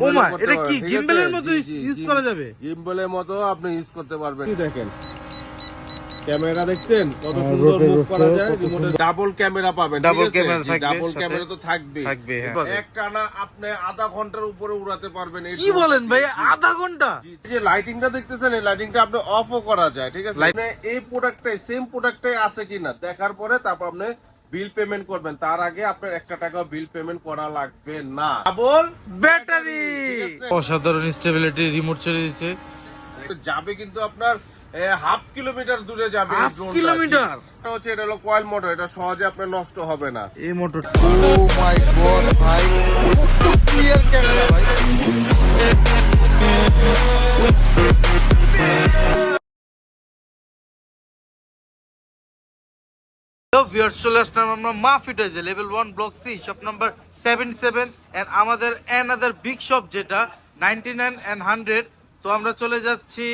ওমা, এটা কি? ঠিক মতো ইউজ- জি, ইউজ গিম- করা যাবে? গিম্বলের মতো আপনি ইউজ করতে পারবেন। দেখেন। ক্যামেরা দেখছেন? কত হ্যাঁ, সুন্দর মুভ করা যায় রিমোটে ডাবল ক্যামেরা পাবেন Double camera থাকবে ডাবল ক্যামেরা তো থাকবে থাকবে, হ্যাঁ। এক টানা আপনি আধা ঘণ্টার উপরে উড়াতে পারবেন। এই কি বলেন ভাই আধা ঘণ্টা? যে লাইটিংটা দেখতেছেন এই লাইটিংটা আপনি অফও করা যায় ঠিক আছে? আপনি এই প্রোডাক্টটাই সেম প্রোডাক্টটাই আছে কিনা দেখার পরে তারপর আপনি বিল পেমেন্ট করবেন। তার আগে আপনার একটা টাকা বিল পেমেন্ট করা লাগবে না। বল ব্যাটারি! অসাধারণ স্টেবিলিটি রিমোট ছেড়ে দিচ্ছে। যাবে কিন্তু আপনার হাফ কিলোমিটার দূরে যাবে টা। কিলোমিটার? এটা হচ্ছে এটা হলো কয়েল মোটর এটা সহজে আপনার নষ্ট হবে না। এই মোটর ও মাই গড ভাই ভিউয়ার্স চলে আসলাম আমরা মা ফিটাইজে level one block C shop number seven seven and আমাদের অ্যানাদার বিগ শপ যেটা নাইনটি নাইন অ্যান্ড হান্ড্রেড তো আমরা চলে যাচ্ছি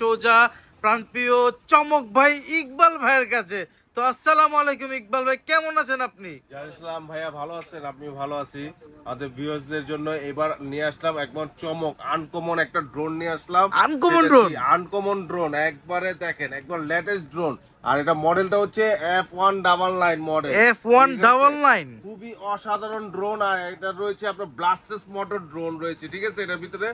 সোজা প্রাণপ্রিয় চমক ভাই ইকবাল ভাইয়ের কাছে। তো আসসালামু আলাইকুম ইকবাল ভাই কেমন আছেন আপনি? ইসলাম ভাইয়া ভালো আছেন? আপনি ভালো আছি। আমাদের ভিউয়ার্সদের জন্য এবার নিয়ে আসলাম একবার চমক আনকমন একটা ড্রোন নিয়ে আসলাম। Uncommon drone? আনকমন ড্রোন একবারে দেখেন একবার লেটেস্ট ড্রোন আর এটা মডেলটা হচ্ছে F one double nine model F one double nine খুবই অসাধারণ ড্রোন আর এটা রয়েছে আপনার ব্লাস্টেস মোটর ড্রোন রয়েছে ঠিক আছে? এটার ভিতরে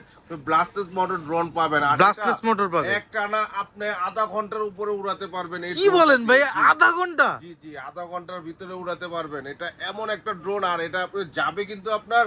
ব্লাস্টেস মোটর ড্রোন পাবেন। আর এটা motor পাবেন। একটানা আপনি আধা ঘণ্টার উপরে উড়াতে পারবেন কি বলেন ভাই আধা ঘণ্টা? জি জি আধা ঘণ্টার ভিতরে উড়াতে পারবেন। এটা এমন একটা ড্রোন আর এটা যাবে কিন্তু আপনার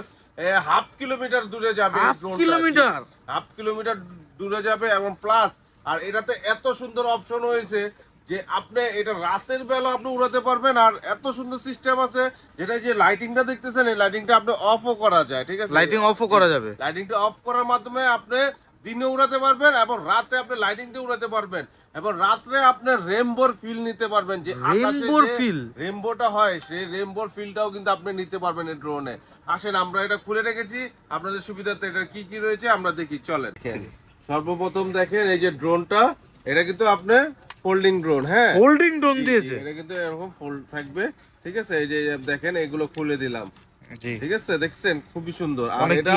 হাফ কিলোমিটার দূরে যাবে kilometer? হাফ কিলোমিটার দূরে যাবে এবং প্লাস আর এটাতে এত সুন্দর অপশন হয়েছে যে আপনি এটা রাতের বেলা আপনি উড়াতে পারবেন আর এত সুন্দর সিস্টেম আছে যেটা যে লাইটিংটা দেখতেছেন এই লাইটিংটা আপনি অফও করা যায় ঠিক আছে? লাইটিং অফও করা যাবে। লাইটিংটা অফ করার মাধ্যমে আপনি দিনে উড়াতে পারবেন এবং রাতে আপনি লাইটিং দিয়ে উড়াতে পারবেন। এবং রাত্রে আপনি রেমবোর ফিল নিতে পারবেন যে Rainbow feel? রেমবোটা হয় সেই রেমবোর ফিলটাও কিন্তু আপনি নিতে পারবেন এই ড্রোনে আসেন আমরা এটা খুলে রেখেছি। আপনাদের সুবিধার্থে এটা কি কি রয়েছে আমরা দেখি চলেন। সর্বপ্রথম দেখেন এই যে ড্রোনটা এটা কিন্তু আপনার ফোল্ডিং ড্রোন হ্যাঁ? হোল্ডিং ড্রোন দিয়েছে? এটা কিন্তু এরকম ফোল্ড থাকবে ঠিক আছে? এই যে দেখেন এগুলো খুলে দিলাম। ঠিক আছে? দেখছেন? খুবই সুন্দর। আর এটা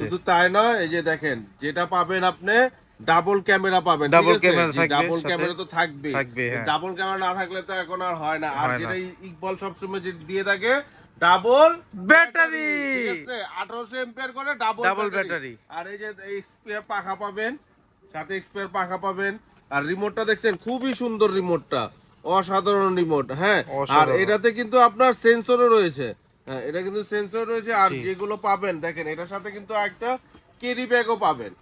শুধু তাই নয় এই যে দেখেন যেটা পাবেন আপনি ডাবল ক্যামেরা পাবেন Double camera থাকবে ডাবল ক্যামেরা তো থাকবে। থাকবে। ডাবল ক্যামেরা না থাকলে তো এখন আর হয় না। আর যেটা ইকবল সবসময় যে দিয়ে থাকে ডাবল ব্যাটারি ঠিক আছে? 1800 এম্পিয়ার করে ডাবল Double battery। আর এই যে এক্সপিয়ার পাখা পাবেন সাথে এক্সপিয়ার পাখা পাবেন। আর রিমোটটা দেখছেন? খুবই সুন্দর রিমোটটা অসাধারণ রিমোট হ্যাঁ? আর এটাতে কিন্তু আপনার সেন্সরও রয়েছে। হ্যাঁ এটা কিন্তু সেন্সর রয়েছে। আর যেগুলো পাবেন দেখেন এটার সাথে কিন্তু একটা ক্যারি ব্যাগও পাবেন।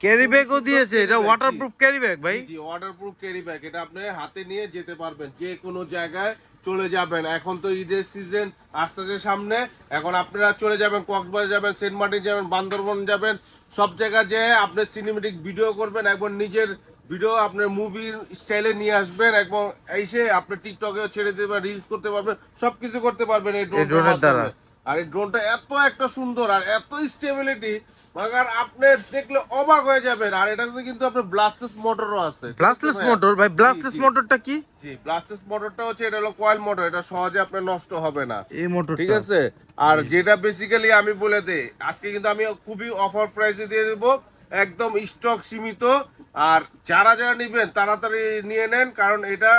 ক্যারি ব্যাগও দিয়েছে এটা ওয়াটারপ্রুফ ক্যারি ব্যাগ ভাই। জি ওয়াটারপ্রুফ ক্যারি ব্যাগ এটা আপনি হাতে নিয়ে যেতে পারবেন যে কোনো জায়গায় চলে যাবেন। এখন তো ঈদের সিজন সামনে এখন আপনারা চলে যাবেন কক্সবাজার যাবেন সেন্ট মার্টিন যাবেন বান্দরবন যাবেন সব জায়গায় যেয়ে আপনি সিনেমেটিক ভিডিও করবেন একবার নিজের ভিডিও আপনার মুভির স্টাইলে নিয়ে আসবেন এবং এসে আপনি টিকটকে ছেড়ে দেবেন রিলস করতে পারবেন সবকিছু করতে পারবেন এই এর দ্বারা। আর এই ড্রোনটা এত একটা সুন্দর আর এত স্টেবিলিটি মাগার আপনি দেখলে অবাক হয়ে যাবেন। আর এটাতে কিন্তু আপনার ব্লাস্টেস মোটরও আছে। ব্লাস্টলেস। মোটর ভাই ব্লাস্টলেস। মোটরটা কি? জি ব্লাস্টেস মোটরটা হচ্ছে এটা হলো কয়েল মোটর এটা সহজে আপনার নষ্ট হবে না। এই মোটর ঠিক আছে? আর যেটা বেসিক্যালি আমি বলে দেই আজকে কিন্তু আমি খুবই অফার প্রাইসে দিয়ে দেব একদম স্টক সীমিত। আর যারা যারা নেবেন তাড়াতাড়ি নিয়ে নেন কারণ এটা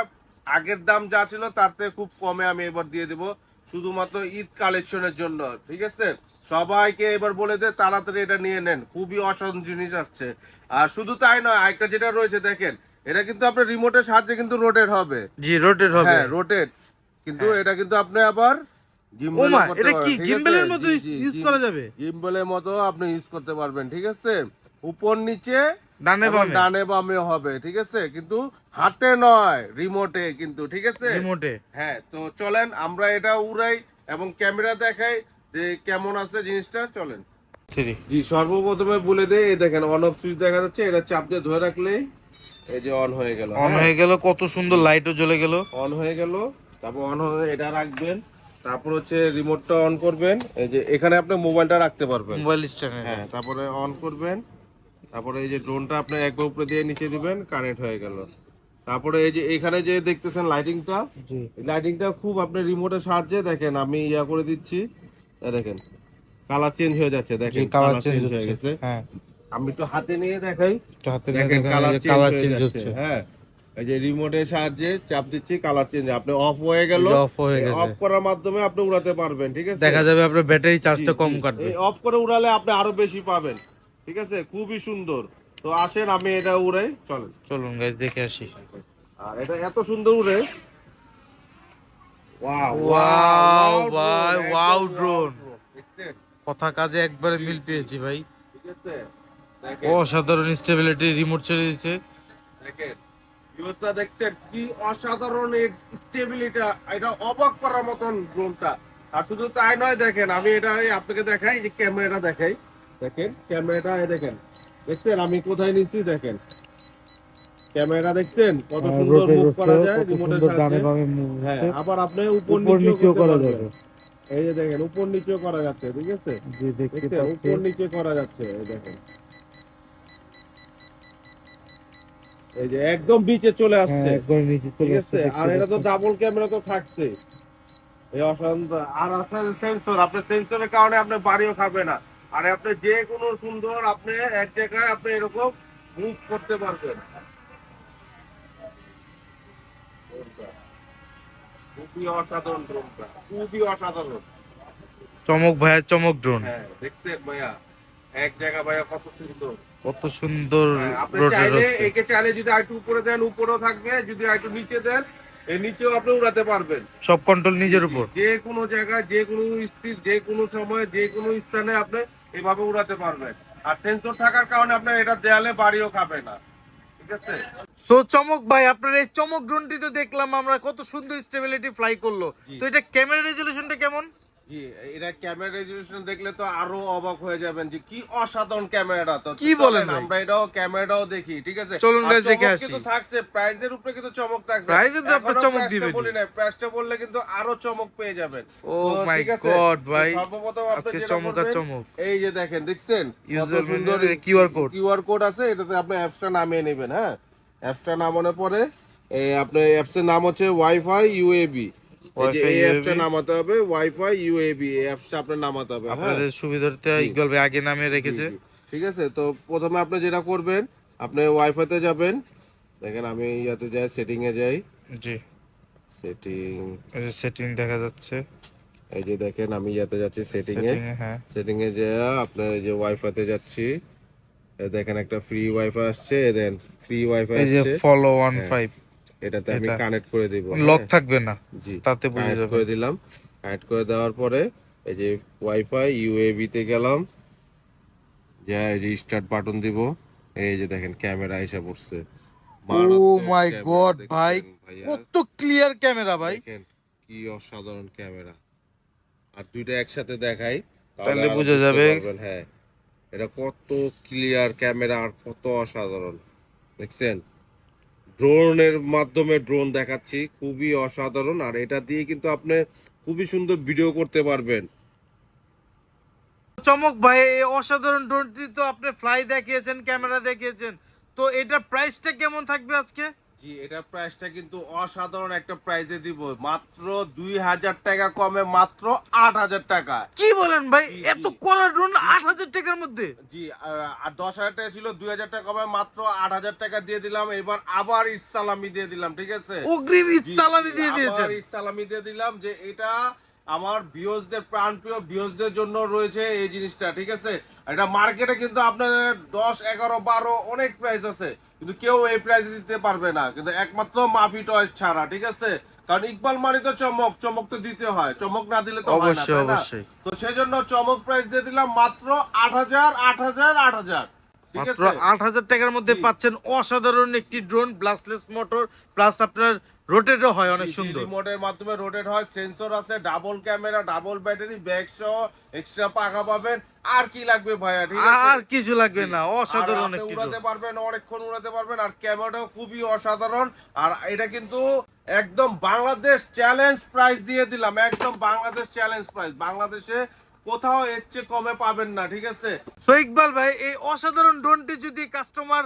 আগের দাম যা ছিল তার থেকে খুব কমে আমি এবার দিয়ে দেব। শুধুমাত্র ঈদ কালেকশনের জন্য ঠিক আছে? সবাইকে এবার বলে দে তাড়াতাড়ি এটা নিয়ে নেন। খুবই অসাধারণ জিনিস আসছে। আর শুধু তাই নয় আরেকটা যেটা রয়েছে দেখেন এটা কিন্তু আপনার রিমোটের সাহায্যে কিন্তু রোটেট হবে। জি রোটেট হবে। হ্যাঁ রোটেট কিন্তু এটা কিন্তু আপনি আবার এটা কি গিম্বেলের? মতো ইউজ- করা যাবে? গিম্বলের মতো আপনি ইউজ করতে পারবেন ঠিক আছে? উপর নিচে ডানে বামে। ডানে বামে হবে ঠিক আছে? কিন্তু হাতে নয় রিমোটে কিন্তু ঠিক আছে? রিমোটে হ্যাঁ তো চলেন আমরা এটা উড়াই এবং ক্যামেরা দেখাই যে কেমন আছে জিনিসটা চলেন। জি সর্বপ্রথমে বলে দেই এই দেখেন অন অফ সুইচ দেখা যাচ্ছে এটা চাপ দিয়ে ধরে রাখলেই এই যে অন হয়ে গেল অন হয়ে? গেল কত সুন্দর লাইটও জ্বলে গেল। অন হয়ে গেল তারপর অন হয়ে এটা রাখবেন তারপর হচ্ছে রিমোটটা অন করবেন এই যে এখানে আপনি মোবাইলটা রাখতে পারবেন। মোবাইল স্ট্যান্ড হ্যাঁ তারপরে অন করবেন তারপরে এই যে ড্রোনটা আপনি একবার উপরে দিয়ে নিচে দিবেন কানেক্ট হয়ে গেল। তারপরে এই যে এখানে যে দেখতেছেন লাইটিংটা জি। লাইটিংটা খুব আপনি রিমোটের সাহায্যে দেখেন আমি ইয়া করে দিচ্ছি। দেখেন কালার চেঞ্জ হয়ে যাচ্ছে দেখেন কালার চেঞ্জ হয়ে গেছে। হ্যাঁ। আমি একটু হাতে নিয়ে দেখাই। একটু হাতে নিয়ে দেখেন কালার চেঞ্জ হচ্ছে হচ্ছে। হ্যাঁ। এই যে রিমোটের সাহায্যে চাপ দিচ্ছি কালার চেঞ্জ আপনি অফ হয়ে গেল। অফ হয়ে গেছে। অফ করার মাধ্যমে আপনি উড়াতে পারবেন ঠিক আছে? দেখা যাবে আপনার ব্যাটারি চার্জটা কম কাটবে। অফ করে উড়ালে আপনি আরও বেশি পাবেন। ঠিক আছে? খুবই সুন্দর। তো আসেন আমি এটা উড়াই। চলেন। চলুন গাইজ দেখে আসি। আর এটা এত সুন্দর উড়ে। ওয়াও Wow, ভাই, drone, দেখছেন? কথা কাজে একবারে মিল পেয়েছি ভাই। ঠিক আছে? অসাধারণ স্টেবিলিটি রিমোট ছেড়ে দিচ্ছে দেখেন। ভিউজটা দেখছেন কি অসাধারণ স্টেবিলিটি এটা অবাক করার মতন ড্রোনটা আর শুধু তাই নয় দেখেন আমি এটা আপনাকে দেখাই যে ক্যামেরাটা দেখাই। দেখেন ক্যামেরাটা এই দেখেন। দেখছেন? আমি কোথায় নিছি? দেখেন। ক্যামেরা দেখছেন? কত সুন্দর মুভ করা যায় রিমোটের সাহায্যে। হ্যাঁ আবার আপনি উপর নিচেও করা যাবে। এই যে দেখেন উপর নিচেও করা যাচ্ছে ঠিক আছে? দেখছেন? উপর নিচে করা যাচ্ছে এই দেখেন। এই যে একদম নিচে চলে হ্যাঁ, আসছে ঠিক আছে? আর এটা তো ডাবল ক্যামেরা তো থাকছে। এই অসাধারণ আর আপনার সেন্সর আপনার সেন্সরের কারণে আপনি বাড়িও খাবে না। আর আপনি যে কোনো সুন্দর আপনি এক জায়গায় আপনি এরকম মুভ করতে পারবেন। খুবই অসাধারণ ড্রোনটা খুবই অসাধারণ। চমক ভাইয়া চমক ড্রোন হ্যাঁ দেখছেন ভাইয়া এক জায়গা ভাইয়া কত সুন্দর। কত সুন্দর হ্যাঁ, আপনি চাইলে একে চাইলে যদি উপরে দেন উপরেও থাকবে যদি নিচে দেন নিচেও আপনি উড়াতে পারবেন। সব কন্ট্রোল নিজের উপর। যে কোনো জায়গায় যে কোনো স্থির যে কোনো সময় যে কোনো স্থানে আপনি এভাবে উড়াতে পারবেন আর সেন্সর থাকার কারণে আপনার এটা দেয়ালে বাড়িও খাবে না। ঠিক আছে? সো চমক ভাই আপনার এই চমক ড্রোনটি তো দেখলাম আমরা কত সুন্দর স্টেবিলিটি ফ্লাই করল। তো এটা ক্যামেরা রেজলিউশনটা কেমন? জি এটা ক্যামেরা দেখলে তো আরও অবাক হয়ে যাবেন যে কি অসাধারণ ক্যামেরাটা তো কি বলেন আমরা এটাও ক্যামেরাটাও দেখি ঠিক আছে? চলুন আর দেখে আসি। কিন্তু থাকছে প্রাইজের উপরে কিন্তু চমক থাকছে। Prize তো আপনার চমক price বলি না প্রাইসটা বললে কিন্তু আরও চমক পেয়ে যাবেন। ও মাই গড ভাই। সর্বপ্রথম আপনি আজকে চমক আর চমক। এই যে দেখেন দেখছেন? কত সুন্দর QR code। কিউআর কোড আছে এটাতে আপনি অ্যাপসটা নামিয়ে নেবেন হ্যাঁ? অ্যাপসটা নামানোর পরে আপনার অ্যাপসের নাম হচ্ছে ওয়াইফাই ইউএবি এই যে অ্যাপসটা নামাতে হবে ওয়াইফাই ইউএবি এই অ্যাপসটা আপনার নামাতে হবে হ্যাঁ? আপনাদের সুবিধার্থে ইকবাল ভাই আগে নামে রেখেছে। ঠিক আছে তো প্রথমে আপনি যেটা করবেন আপনি ওয়াইফাইতে যাবেন। দেখেন আমি ইয়াতে যাই সেটিং এ যাই। জি। সেটিং সেটিং দেখা যাচ্ছে। এই যে দেখেন আমি ইয়াতে যাচ্ছি সেটিং এ সেটিং এ হ্যাঁ। সেটিং এ যে আপনার এই যে ওয়াইফাইতে যাচ্ছি। দেখেন একটা ফ্রি ওয়াইফাই আসছে দেখেন ফ্রি ওয়াইফাই আসছে। ফলো ওয়ান হ্যাঁ, ফাইভ এটাতে আমি। কানেক্ট করে দিব লক হ্যাঁ? থাকবে না। জি তাতে বুঝে যাবে। করে দিলাম। কানেক্ট করে দেওয়ার পরে এই যে ওয়াইফাই ইউএবি তে গেলাম। যা এই যে স্টার্ট বাটন দিব। এই যে দেখেন ক্যামেরা এসে পড়ছে। ও মাই গড ভাই? কত ক্লিয়ার ক্যামেরা ভাই। কি অসাধারণ ক্যামেরা আর দুইটা একসাথে দেখাই তাহলে বোঝা যাবে। হ্যাঁ। এটা কত ক্লিয়ার ক্যামেরা আর কত অসাধারণ। দেখছেন? ড্রোনের মাধ্যমে ড্রোন দেখাচ্ছি, খুবই অসাধারণ। আর এটা দিয়ে কিন্তু আপনি খুবই সুন্দর ভিডিও করতে পারবেন। চমক ভাই, এই অসাধারণ ড্রোনটি তো আপনি ফ্লাই দেখিয়েছেন ক্যামেরা দেখিয়েছেন। তো এটা প্রাইসটা কেমন থাকবে আজকে? জি এটা প্রাইসটা কিন্তু অসাধারণ একটা প্রাইজে দিব। মাত্র দুই হাজার টাকা কমে মাত্র আট হাজার টাকা। কি বলেন ভাই? এত। কড়া ড্রোন আট হাজার টাকার মধ্যে। জি আর- দশ হাজার টাকা ছিল দুই হাজার টাকা কমে মাত্র আট হাজার টাকা দিয়ে দিলাম। এবার আবার ঈদ সালামি দিয়ে দিলাম ঠিক আছে? অগ্রিম ঈদ সালামি দিয়ে আবার ঈদ সালামি দিয়ে দিলাম যে এটা আমার ভিউজদের প্রাণপ্রিয় ভিউজদের জন্য রয়েছে এই জিনিসটা ঠিক আছে? এটা মার্কেটে কিন্তু আপনার দশ এগারো বারো অনেক প্রাইস আছে। কিন্তু কেউ এই প্রাইজ দিতে পারবে না। কিন্তু একমাত্র মাফি টয়েস ছাড়া ঠিক আছে? কারণ ইকবাল মানে তো চমক চমক তো দিতে হয়। চমক না দিলে তো হয় না? তো সেই জন্য চমক প্রাইস দিয়ে দিলাম মাত্র আট হাজার আট হাজার আট হাজার। মাত্র আট হাজার টাকার মধ্যে পাচ্ছেন অসাধারণ একটি ড্রোন ব্লাস্টলেস মোটর প্লাস আপনার রোটেটও হয় অনেক সুন্দর। রিমোটের মাধ্যমে রোটেট হয় সেন্সর আছে double camera double battery bag সহ এক্সট্রা পাকা পাবেন। আর কি লাগবে ভাইয়া ঠিক আছে? আর কিছু লাগবে না অসাধারণ একটি উড়াতে পারবেন অনেকক্ষণ উড়াতে পারবেন আর ক্যামেরাটাও খুবই অসাধারণ। আর এটা কিন্তু একদম বাংলাদেশ চ্যালেঞ্জ প্রাইস দিয়ে দিলাম একদম বাংলাদেশ চ্যালেঞ্জ প্রাইস বাংলাদেশে কোথাও এর চেয়ে কমে পাবেন না ঠিক আছে? সো ইকবাল ভাই এই অসাধারণ ড্রোনটি যদি কাস্টমার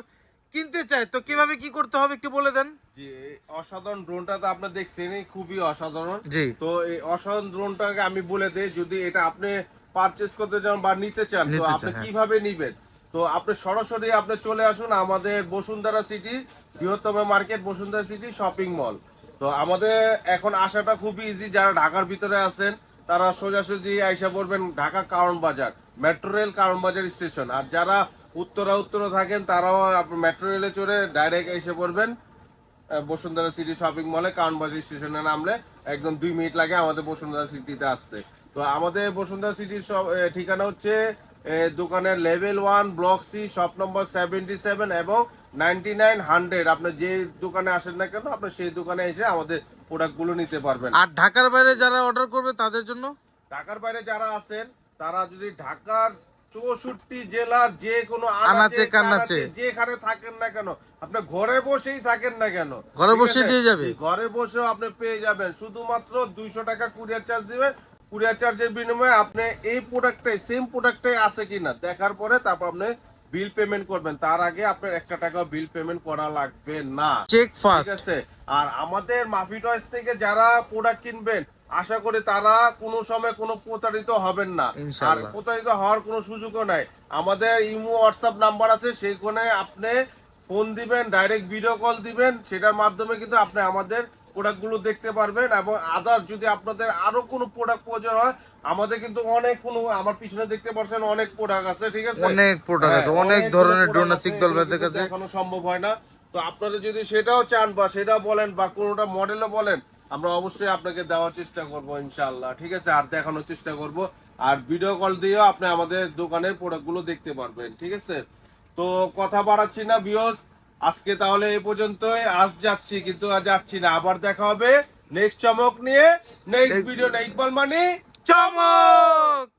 কিনতে চায় তো কীভাবে কি করতে হবে একটু বলে দেন? জি এই অসাধারণ ড্রোনটা তো আপনি দেখছেনই খুবই অসাধারণ। জি। তো এই অসাধারণ ড্রোনটাকে আমি বলে দিই যদি এটা আপনি পারচেজ করতে চান বা নিতে চান তো আপনি হ্যাঁ। কীভাবে নিবেন? তো আপনি সরাসরি আপনি চলে আসুন আমাদের বসুন্ধরা সিটি বৃহত্তম market Bashundhara city shopping mall তো আমাদের এখন আসাটা খুবই ইজি যারা ঢাকার ভিতরে আছেন তারা সোজাসুজি আইসা পড়বেন ঢাকা কারণ বাজার মেট্রো রেল কারণ বাজার স্টেশন। আর যারা উত্তরা উত্তরা থাকেন, তারাও মেট্রো রেলে চড়ে ডাইরেক্ট এসে পড়বেন বসুন্ধরা সিটি শপিং মলে কারণ বাজার স্টেশনে নামলে একদম দুই মিনিট লাগে আমাদের বসুন্ধরা সিটিতে আসতে। তো আমাদের বসুন্ধরা সিটির ঠিকানা হচ্ছে দোকানের level one block C shop নম্বর সেভেন্টি সেভেন এবং নাইনটি নাইন হান্ড্রেড আপনি যে দোকানে আসেন না কেন, আপনি সেই দোকানে এসে আমাদের প্রোডাক্টগুলো নিতে পারবেন। আর ঢাকার বাইরে যারা অর্ডার করবে তাদের জন্য? ঢাকার বাইরে যারা আছেন তারা যদি ঢাকার চৌষট্টি জেলার যে কোনো আনাচে কানাচে। যেখানে থাকেন না কেন আপনি ঘরে বসেই থাকেন না কেন ঘরে বসে দিয়ে যাবে? ঘরে বসেও আপনি পেয়ে যাবেন। শুধুমাত্র দুইশো টাকা কুরিয়ার চার্জ দিবেন কুরিয়ার চার্জের বিনিময়ে আপনি এই প্রোডাক্টটাই সেম প্রোডাক্টটাই আছে কিনা দেখার পরে তারপর আপনি বিল পেমেন্ট করবেন তার আগে আপনার একটা টাকা বিল পেমেন্ট করা লাগবে না। চেক ঠিক আছে? আর আমাদের মাফি টয়েস থেকে যারা প্রোডাক্ট কিনবেন আশা করি তারা কোনো সময় কোনো প্রতারিত হবেন না। আর প্রতারিত হওয়ার কোনো সুযোগও নাই। আমাদের ইমো হোয়াটসঅ্যাপ নাম্বার আছে সেইখানে আপনি ফোন দিবেন ডাইরেক্ট ভিডিও কল দিবেন সেটার মাধ্যমে কিন্তু আপনি আমাদের প্রোডাক্টগুলো দেখতে পারবেন এবং আদার্স যদি আপনাদের আরও কোনো প্রোডাক্ট প্রয়োজন হয় আমাদের কিন্তু অনেক কোনো আমার পিছনে দেখতে পাচ্ছেন অনেক প্রোডাক্ট আছে ঠিক আছে? অনেক product আছে, হ্যাঁ, অনেক ধরনের ডোনা। দেখানো সম্ভব হয় না। তো আপনারা যদি সেটাও চান বা সেটাও বলেন বা কোনোটা মডেলও বলেন আমরা অবশ্যই আপনাকে দেওয়ার চেষ্টা করব ইনশাআল্লাহ ঠিক আছে? আর দেখানোর চেষ্টা করব। আর ভিডিও কল দিয়েও আপনি আমাদের দোকানের প্রোডাক্টগুলো দেখতে পারবেন ঠিক আছে? তো কথা বাড়াচ্ছি না বিয়স আজকে তাহলে এই পর্যন্তই। আজ যাচ্ছি কিন্তু আজ যাচ্ছি না। আবার দেখা হবে। নেক্সট চমক নিয়ে নেক্সট ভিডিও না ইকবাল মানি চমক